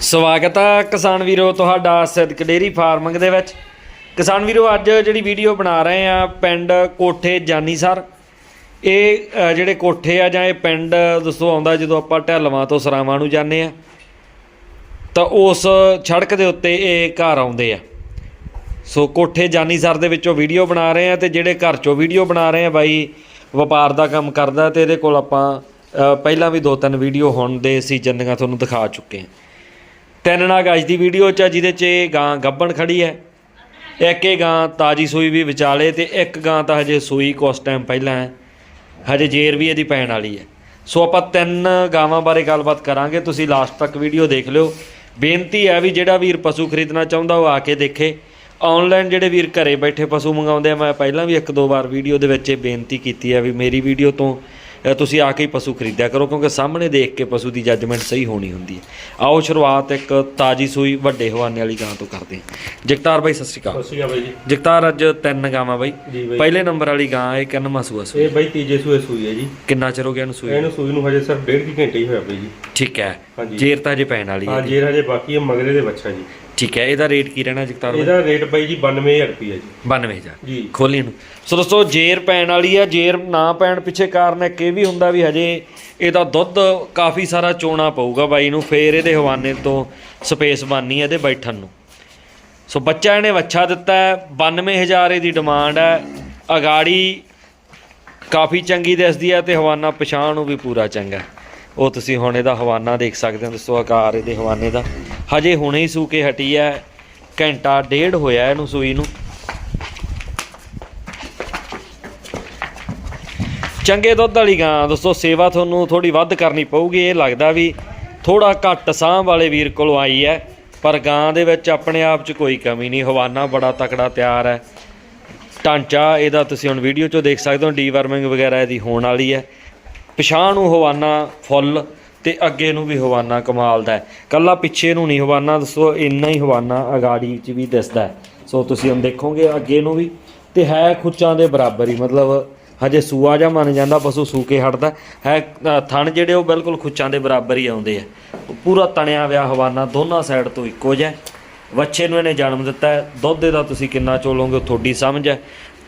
ਸਵਾਗਤ ਆ ਕਿਸਾਨ ਵੀਰੋ ਤੁਹਾਡਾ ਸਿੱਧਕ ਡੇਰੀ ਫਾਰਮਿੰਗ ਦੇ ਵਿੱਚ। ਕਿਸਾਨ ਵੀਰੋ, ਅੱਜ ਜਿਹੜੀ ਵੀਡੀਓ ਬਣਾ ਰਹੇ ਆ ਪਿੰਡ ਕੋਠੇ ਜਾਨੀਸਰ ਇਹ ਜਿਹੜੇ ਕੋਠੇ ਆ ਜਾਂ ਇਹ ਪਿੰਡ ਦੱਸੋ ਆਉਂਦਾ ਜਦੋਂ ਆਪਾਂ ਢਲਵਾਂ ਤੋਂ ਸਰਾਵਾਂ ਨੂੰ ਜਾਂਦੇ ਆ, ਤਾਂ ਉਸ ਸੜਕ ਦੇ ਉੱਤੇ ਇਹ ਘਰ ਆਉਂਦੇ ਆ। ਸੋ ਕੋਠੇ ਜਾਨੀਸਰ ਦੇ ਵਿੱਚੋਂ ਵੀਡੀਓ ਬਣਾ ਰਹੇ ਆ ਤੇ ਜਿਹੜੇ ਘਰ ਚੋਂ ਵੀਡੀਓ ਬਣਾ ਰਹੇ ਆ ਬਾਈ, ਵਪਾਰ ਦਾ ਕੰਮ ਕਰਦਾ ਤੇ ਇਹਦੇ ਕੋਲ ਆਪਾਂ ਪਹਿਲਾਂ ਵੀ ਦੋ ਤਿੰਨ ਵੀਡੀਓ ਹੋਣ ਦੇ ਸੀਜ਼ਨ ਦੀਆਂ ਤੁਹਾਨੂੰ ਦਿਖਾ ਚੁੱਕੇ ਹਾਂ ਤਿੰਨ ਨਾਗ ਅੱਜ ਦੀ ਵੀਡੀਓ ਚ ਆ, ਜਿਹਦੇ ਚ ਇਹ ਗਾਂ ਗੱਬਣ ਖੜੀ ਹੈ। ਇੱਕ ਇਹ ਗਾਂ ਤਾਜੀ ਸੂਈ ਵੀ ਵਿਚਾਲੇ ਤੇ ਇੱਕ ਗਾਂ ਤਾਂ ਹਜੇ ਸੂਈ ਕੁਛ ਟਾਈਮ ਪਹਿਲਾਂ ਹੈ। ਹਜੇ ਜੇਰ ਵੀ ਇਹਦੀ ਪੈਣ ਵਾਲੀ ਹੈ। ਸੋ ਆਪਾਂ ਤਿੰਨ ਗਾਵਾਂ ਬਾਰੇ ਗੱਲਬਾਤ ਕਰਾਂਗੇ। ਤੁਸੀਂ ਲਾਸਟ ਤੱਕ ਵੀਡੀਓ ਦੇਖ ਲਿਓ। ਬੇਨਤੀ ਹੈ ਵੀ ਜਿਹੜਾ ਵੀਰ ਪਸ਼ੂ ਖਰੀਦਣਾ ਚਾਹੁੰਦਾ, ਉਹ ਆ ਕੇ ਦੇਖੇ। ਆਨਲਾਈਨ ਜਿਹੜੇ ਵੀਰ ਘਰੇ ਬੈਠੇ ਪਸ਼ੂ ਮੰਗਾਉਂਦੇ ਆ, ਮੈਂ ਪਹਿਲਾਂ ਵੀ ਇੱਕ ਦੋ ਵਾਰ ਵੀਡੀਓ ਦੇ ਵਿੱਚ ਇਹ ਬੇਨਤੀ ਕੀਤੀ ਹੈ ਵੀ ਮੇਰੀ ਵੀਡੀਓ ਤੋਂ ਤੁਸੀਂ ਆ ਕੇ ਹੀ ਪਸ਼ੂ ਖਰੀਦਿਆ ਕਰੋ ਕਿਉਂਕਿ ਸਾਹਮਣੇ ਦੇਖ ਕੇ ਪਸ਼ੂ ਦੀ ਜੱਜਮੈਂਟ ਸਹੀ ਹੋਣੀ ਹੁੰਦੀ ਹੈ। ਆਓ ਸ਼ੁਰੂਆਤ ਇੱਕ ਤਾਜੀ ਸੂਈ ਵੱਡੇ ਹਵਾਨੇ ਵਾਲੀ ਗਾਂ ਤੋਂ ਕਰਦੇ ਹਾਂ। ਜਗਤਾਰ ਬਾਈ ਸਤਿ ਸ਼੍ਰੀ ਅਕਾਲ। ਸਤਿ ਸ਼੍ਰੀ ਅਕਾਲ ਬਾਈ ਜੀ। ਜਗਤਾਰ ਅੱਜ ਤਿੰਨ ਗਾਵਾਂ ਬਾਈ। ਜੀ ਬਾਈ। ਪਹਿਲੇ ਨੰਬਰ ਵਾਲੀ ਗਾਂ ਇਹ ਕਿੰਨਵਾਂ ਸੂਆ ਸੂਈ ਇਹ ਬਾਈ ਤੀਜੇ ਸੂਏ ਸੂਈ ਹੈ ਜੀ। ਕਿੰਨਾ ਚਿਰ ਹੋ ਗਿਆ ਇਹਨੂੰ ਸੂਈ ਇਹਨੂੰ ਸੂਈ ਨੂੰ ਹਜੇ ਸਿਰਫ ਡੇਢ ਕੁ ਘੰਟੇ ਹੀ ਹੋਇਆ ਬਾਈ ਜੀ। ਠੀਕ ਹੈ। ਹਾਂਜੀ। ਜੇਰ ਤਾਂ ਜੇ ਪੈਣ ਵਾਲੀ ਹਾਂ ਹੈ ਜੇਰ ਹਜੇ ਬਾਕੀ ਹੈ ਮਗਰੇ ਦੇ ਬੱਚਾ ਜੀ। ਠੀਕ ਹੈ ਇਹਦਾ ਰੇਟ ਕੀ ਰਹਿਣਾ ਜਗਤਾਰ ਬਾਈ? ਇਹਦਾ ਰੇਟ ਬਾਈ ਜੀ 92000 ਰੁਪਏ ਜੀ। 92000 ਜੀ। ਖੋਲੀ ਨੂੰ ਸੋ ਦੋਸਤੋ ਜੇਰ ਪੈਣ ਵਾਲੀ ਹੈ ਜੇਰ ਨਾ ਪੈਣ ਪਿੱਛੇ ਕਾਰਨ ਇੱਕ ਇਹ ਵੀ ਹੁੰਦਾ ਵੀ ਹਜੇ ਇਹਦਾ ਦੁੱਧ ਕਾਫੀ ਸਾਰਾ ਚੋਣਾ ਪਊਗਾ ਬਾਈ ਨੂੰ ਫੇਰ ਇਹਦੇ ਹਵਾਨੇ ਤੋਂ ਸਪੇਸ ਬਣਨੀ ਹੈ ਇਹਦੇ ਬੈਠਣ ਨੂੰ। ਸੋ ਬੱਚਾ ਇਹਨੇ ਵੱਛਾ ਦਿੱਤਾ ਹੈ 92000 ਇਹਦੀ ਡਿਮਾਂਡ ਹੈ। ਅਗਾੜੀ ਕਾਫੀ ਚੰਗੀ ਦਿਸਦੀ ਹੈ ਤੇ ਹਵਾਨਾ ਪਛਾਣ ਨੂੰ ਵੀ ਪੂਰਾ ਚੰਗਾ। ਉਹ ਤੁਸੀਂ ਹੁਣ ਇਹਦਾ ਹਵਾਨਾ ਦੇਖ ਸਕਦੇ ਹੋ ਦੋਸਤੋ ਆਕਾਰ ਇਹਦੇ ਹਵਾਨੇ ਦਾ। ਹਜੇ ਹੁਣੇ ਹੀ ਸੂ ਕੇ ਹਟੀ ਹੈ ਘੰਟਾ ਡੇਢ ਹੋਇਆ ਇਹਨੂੰ ਸੂਈ ਨੂੰ। ਚੰਗੇ ਦੁੱਧ ਵਾਲੀ ਗਾਂ, ਦੋਸਤੋ, ਸੇਵਾ ਤੁਹਾਨੂੰ ਥੋੜੀ ਵੱਧ ਕਰਨੀ ਪਊਗੀ, ਇਹ ਲੱਗਦਾ ਵੀ ਥੋੜਾ ਘੱਟ ਸਾਂਭ ਵਾਲੇ ਵੀਰ ਕੋਲੋਂ ਆਈ ਹੈ, ਪਰ ਗਾਂ ਦੇ ਵਿੱਚ ਆਪਣੇ ਆਪ 'ਚ ਕੋਈ ਕਮੀ ਨਹੀਂ, ਹਵਾਨਾ ਬੜਾ ਤਕੜਾ ਤਿਆਰ ਹੈ। ਢਾਂਚਾ ਇਹਦਾ ਤੁਸੀਂ ਹੁਣ ਵੀਡੀਓ 'ਚੋਂ ਦੇਖ ਸਕਦੇ ਹੋ ਡੀਵਰਮਿੰਗ ਵਗੈਰਾ ਇਹਦੀ ਹੋਣ ਵਾਲੀ ਹੈ। ਪਿਛਾਂ ਨੂੰ ਹਵਾਨਾ ਫੁੱਲ ਤੇ ਅੱਗੇ ਨੂੰ ਵੀ ਹਵਾਨਾ ਕਮਾਲ ਦਾ ਕੱਲਾ ਪਿੱਛੇ ਨੂੰ ਨਹੀਂ, ਹਵਾਨਾ ਦੱਸੋ, ਇੰਨਾ ਹੀ ਹਵਾਨਾ ਅਗਾੜੀ 'ਚ ਵੀ ਦਿਸਦਾ ਸੋ ਤੁਸੀਂ ਹੁਣ ਦੇਖੋਗੇ ਅੱਗੇ ਨੂੰ ਵੀ, ਤੇ ਹੈ ਖੁੱਚਾਂ ਦੇ ਬਰਾਬਰ ਹੀ, ਮਤਲਬ ਹਜੇ ਸੂਆ ਜਾਂ ਮੰਨ ਜਾਂਦਾ, ਪਸ਼ੂ ਸੂ ਕੇ ਹਟਦਾ ਹੈ। ਥਣ ਜਿਹੜੇ ਉਹ ਬਿਲਕੁਲ ਖੁੱਚਾਂ ਦੇ ਬਰਾਬਰ ਹੀ ਆਉਂਦੇ ਆ। ਪੂਰਾ ਤਣਿਆ ਵਿਆ ਹਵਾਨਾ ਦੋਨਾਂ ਸਾਈਡ ਤੋਂ ਇੱਕੋ ਜਿਹਾ ਹੈ। ਵੱਛੇ ਨੂੰ ਇਹਨੇ ਜਨਮ ਦਿੱਤਾ ਹੈ। ਦੁੱਧ ਦਾ ਤੁਸੀਂ ਕਿੰਨਾ ਚੋਲੋਗੇ ਤੁਹਾਡੀ ਸਮਝ ਹੈ।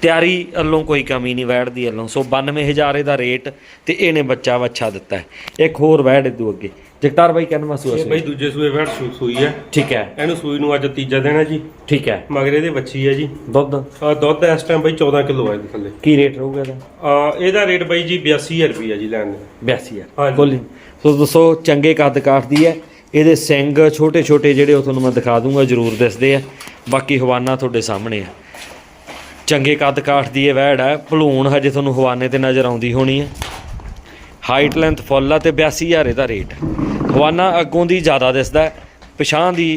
ਤਿਆਰੀ ਵੱਲੋਂ ਕੋਈ ਕਮੀ ਨਹੀਂ ਵੈੜ ਦੀ ਵੱਲੋਂ। ਸੋ 92000 ਇਹਦਾ ਰੇਟ ਤੇ ਇਹਨੇ ਬੱਚਾ ਵੱਛਾ ਦਿੱਤਾ ਹੈ। ਇੱਕ ਹੋਰ ਵੈੜ ਇਦੂ ਅੱਗੇ। ਜਗਤਾਰ ਬਾਈ ਕਹਿੰਦਾ ਸੂਆ ਇਹ ਬਾਈ ਦੂਜੇ ਸੂਏ ਸੂ- ਸੂਈ ਹੈ। ਠੀਕ ਹੈ। ਇਹਨੂੰ ਸੂਈ ਨੂੰ ਅੱਜ ਤੀਜਾ ਦਿਨ ਹੈ ਜੀ। ਠੀਕ ਹੈ। ਮਗਰੇ ਦੇ ਬੱਚੀ ਹੈ ਜੀ। ਦੁੱਧ? ਆ ਦੁੱਧ ਇਸ ਟਾਈਮ ਬਾਈ 14 ਕਿਲੋ ਹੈ ਇਹਦੇ ਥੱਲੇ। ਕੀ ਰੇਟ ਰਹੂਗਾ ਇਹਦਾ? ਆ ਇਹਦਾ ਰੇਟ ਬਾਈ ਜੀ 82000 ਰੁਪਏ ਜੀ ਲੈਣ ਦੇ। 82 ਹਾਂਜੀ। ਬੋਲੀ। ਸੋ ਦੋਸਤੋ ਚੰਗੇ ਕੱਦ ਕਾਠਦੀ ਹੈ। ਇਹਦੇ ਸਿੰਗ ਛੋਟੇ ਛੋਟੇ ਜਿਹੜੇ ਉਹ ਤੁਹਾਨੂੰ ਮੈਂ ਦਿਖਾ ਦੂੰਗਾ ਜ਼ਰੂਰ ਦਿਸਦੇ ਆ। ਬਾਕੀ ਹਵਾਨਾ ਤੁਹਾਡੇ ਸਾਹਮਣੇ ਆ। ਚੰਗੇ ਕੱਦ ਕਾਠ ਦੀ ਇਹ ਵੈੜ ਹੈ, ਭਲੂਣ ਹਜੇ ਤੁਹਾਨੂੰ ਹਵਾਨੇ ਤੇ ਨਜ਼ਰ ਆਉਂਦੀ ਹੋਣੀ ਹੈ। ਹਾਈਟ ਲੈਂਥ ਫੁੱਲ ਆ ਤੇ 82000 ਦਾ ਰੇਟ ਹਵਾਨਾ ਅੱਗੋਂ ਦੀ ਜ਼ਿਆਦਾ ਦਿਸਦਾ ਹੈ। ਦੀ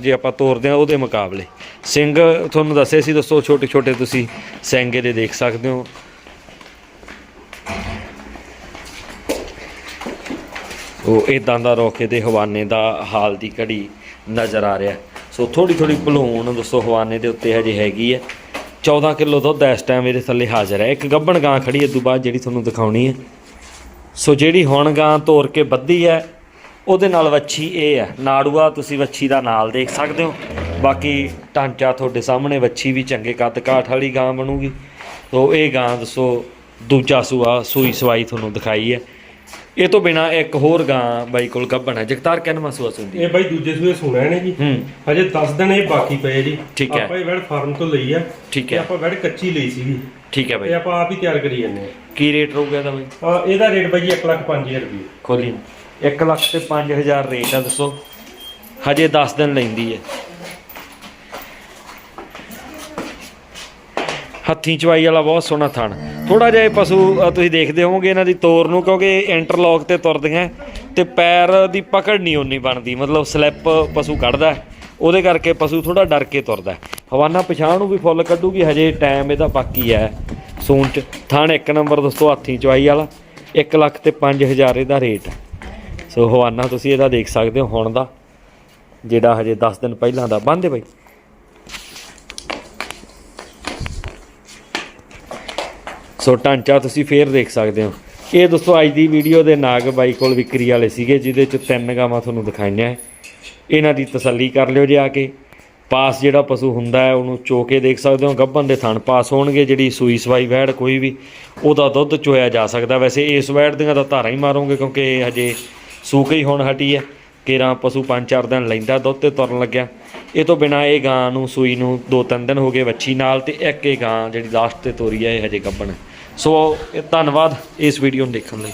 ਜੇ ਆਪਾਂ ਤੋਰਦੇ ਆ ਉਹਦੇ ਮੁਕਾਬਲੇ। ਸਿੰਘ ਤੁਹਾਨੂੰ ਦੱਸੇ ਸੀ ਦੋਸਤੋ ਛੋਟੇ ਛੋਟੇ ਤੁਸੀਂ ਸਿੰਘ ਇਹਦੇ ਦੇਖ ਸਕਦੇ ਹੋ। ਉਹ ਇਦਾਂ ਦਾ ਰੋਕੇ ਦੇ ਹਵਾਨੇ ਦਾ ਹਾਲ ਦੀ ਘੜੀ ਨਜ਼ਰ ਆ ਰਿਹਾ ਸੋ ਥੋੜੀ ਥੋੜੀ ਭਲੂਣ ਦੋਸਤੋ ਹਵਾਨੇ ਦੇ ਉੱਤੇ ਹਜੇ ਹੈਗੀ ਹੈ। 14 ਕਿਲੋ ਦੁੱਧ ਇਸ ਟਾਈਮ ਇਹਦੇ ਥੱਲੇ ਹਾਜ਼ਰ ਹੈ। ਇੱਕ ਗੱਭਣ ਗਾਂ ਖੜੀ ਹੈ ਤੋਂ ਬਾਅਦ ਜਿਹੜੀ ਤੁਹਾਨੂੰ ਦਿਖਾਉਣੀ ਹੈ। ਸੋ ਜਿਹੜੀ ਹੁਣ ਗਾਂ ਤੋਰ ਕੇ ਬੱਧੀ ਹੈ, ਉਹਦੇ ਨਾਲ ਵੱਛੀ ਇਹ ਹੈ। ਨਾੜੂਆ, ਤੁਸੀਂ ਵੱਛੀ ਦਾ ਨਾਲ ਦੇਖ ਸਕਦੇ ਹੋ। ਬਾਕੀ ਢਾਂਚਾ ਤੁਹਾਡੇ ਸਾਹਮਣੇ, ਵੱਛੀ ਵੀ ਚੰਗੇ ਕੱਦ ਕਾਠ ਵਾਲੀ ਗਾਂ ਬਣੂਗੀ। ਸੋ ਇਹ ਗਾਂ ਦੱਸੋ, ਦੂਜਾ ਸੂਆ, ਸੂਈ ਸਵਾਈ ਤੁਹਾਨੂੰ ਦਿਖਾਈ ਹੈ। ਇਹ ਤੋਂ ਬਿਨਾ ਇੱਕ ਹੋਰ ਗਾਂ ਬਾਈ ਕੋਲ ਗੱਭਣ ਹੈ। ਜਗਤਾਰ ਕਿੰਨਵਾਂ ਸੂਆ ਸੁੰਦੀ ਇਹ ਬਾਈ ਦੂਜੇ ਸੂਏ ਸੁਣਿਆ ਨੇ ਜੀ। ਹੂੰ। ਹਜੇ 10 ਦਿਨ ਇਹ ਬਾਕੀ ਪਏ ਜੀ। ਠੀਕ ਹੈ। ਆਪਾਂ ਇਹ ਵੈੜ ਫਾਰਮ ਤੋਂ ਲਈ ਆ। ਠੀਕ ਹੈ। ਆਪਾਂ ਵੈੜ ਕੱਚੀ ਲਈ ਸੀਗੀ। ਠੀਕ ਹੈ ਤੇ ਬਾਈ ਆਪਾਂ ਆਪ ਹੀ ਤਿਆਰ ਕਰੀ ਜਾਂਦੇ ਕੀ ਰੇਟ ਰਹੂਗਾ ਇਹਦਾ ਬਾਈ? ਆ ਆ ਇਹਦਾ ਰੇਟ ਬਾਈ 1 ਲੱਖ 5000 ਰੁਪਏ ਖੋਲੀ। 1 ਲੱਖ ਤੇ 5000 ਰੇਟ ਆ ਦੱਸੋ। ਹਜੇ 10 ਦਿਨ ਲੈਂਦੀ ਹੈ। ਹੱਥੀਂ ਚਵਾਈ ਵਾਲਾ ਬਹੁਤ ਸੋਹਣਾ ਥਣ। ਥੋੜਾ ਜਿਹਾ ਇਹ ਪਸ਼ੂ ਤੁਸੀਂ ਦੇਖਦੇ ਹੋਵੋਗੇ ਇਹਨਾਂ ਦੀ ਤੋਰ ਨੂੰ, ਕਿਉਂਕਿ ਇੰਟਰਲੌਕ ਤੇ ਤੁਰਦੀਆਂ ਤੇ ਪੈਰ ਦੀ ਪਕੜ ਨਹੀਂ ਓਨੀ ਬਣਦੀ। ਮਤਲਬ ਸਲਿੱਪ ਪਸ਼ੂ ਕੱਢਦਾ ਉਹਦੇ ਕਰਕੇ ਪਸ਼ੂ ਥੋੜਾ ਡਰ ਕੇ ਤੁਰਦਾ ਹਵਾਨਾ ਪਛਾਣ ਨੂੰ ਵੀ ਫੁੱਲ ਕੱਢੂਗੀ, ਹਜੇ ਟਾਈਮ ਇਹਦਾ ਬਾਕੀ ਹੈ। ਸੂਣ ਚ ਥਣ ਇੱਕ ਨੰਬਰ ਦੋਸਤੋ, ਹੱਥੀਂ ਚਵਾਈ ਵਾਲਾ 1 ਲੱਖ ਤੇ 5000 ਇਹਦਾ ਰੇਟ ਸੋ ਹਵਾਨਾ ਤੁਸੀਂ ਇਹਦਾ ਦੇਖ ਸਕਦੇ ਹੋ, ਹੁਣ ਦਾ, ਜਿਹੜਾ ਹਜੇ 10 ਦਿਨ ਪਹਿਲਾਂ ਦਾ। ਬੰਦੇ ਬਾਈ। ਸੋ ਢਾਂਚਾ ਤੁਸੀਂ ਫੇਰ ਦੇਖ ਸਕਦੇ ਹੋ। ਇਹ ਦੋਸਤੋ, ਅੱਜ ਦੀ ਵੀਡੀਓ ਦੇ ਨਾਗ ਬਾਈ ਕੋਲ ਵਿਕਰੀ ਵਾਲੇ ਸੀਗੇ, ਜਿਹਦੇ ਚ ਤਿੰਨ ਗਾਵਾਂ ਤੁਹਾਨੂੰ ਦਿਖਾਈਆਂ ਇਹਨਾਂ ਦੀ ਤਸੱਲੀ ਕਰ ਲਿਓ ਜੇ ਆ ਕੇ। ਪਾਸ ਜਿਹੜਾ ਪਸ਼ੂ ਹੁੰਦਾ ਹੈ ਉਹਨੂੰ ਚੋ ਕੇ ਦੇਖ ਸਕਦੇ ਹੋ। ਗੱਭਣ ਦੇ ਥਣ ਪਾਸ ਹੋਣਗੇ, ਜਿਹੜੀ ਸੂਈ ਸਵਾਈ ਵੈੜ ਕੋਈ ਵੀ, ਉਹਦਾ ਦੁੱਧ ਚੋਇਆ ਜਾ ਸਕਦਾ। ਵੈਸੇ ਇਸ ਵੈੜ ਦੀਆਂ ਤਾਂ ਧਾਰਾਂ ਹੀ ਮਾਰੋਗੇ, ਕਿਉਂਕਿ ਇਹ ਹਜੇ ਸੂਕ ਹੀ ਹੁਣ ਹਟੀ ਹੈ ਕੇਰਾਂ ਪਸ਼ੂ ਪੰਜ ਚਾਰ ਦਿਨ ਲੈਂਦਾ, ਦੁੱਧ ਤੇ ਤੁਰਨ ਲੱਗਿਆ। ਇਹ ਤੋਂ ਬਿਨਾ ਇਹ ਗਾਂ ਨੂੰ, ਸੂਈ ਨੂੰ ਦੋ ਤਿੰਨ ਦਿਨ ਹੋ ਗਏ ਵੱਛੀ ਨਾਲ, ਤੇ ਇੱਕ ਇਹ ਗਾਂ ਜਿਹੜੀ ਲਾਸਟ ਤੇ ਤੋਰੀ ਹੈ ਇਹ ਹਜੇ ਗੱਭਣ ਹੈ ਸੋ ਇਹ ਧੰਨਵਾਦ ਇਸ ਵੀਡੀਓ ਨੂੰ ਦੇਖਣ ਲਈ।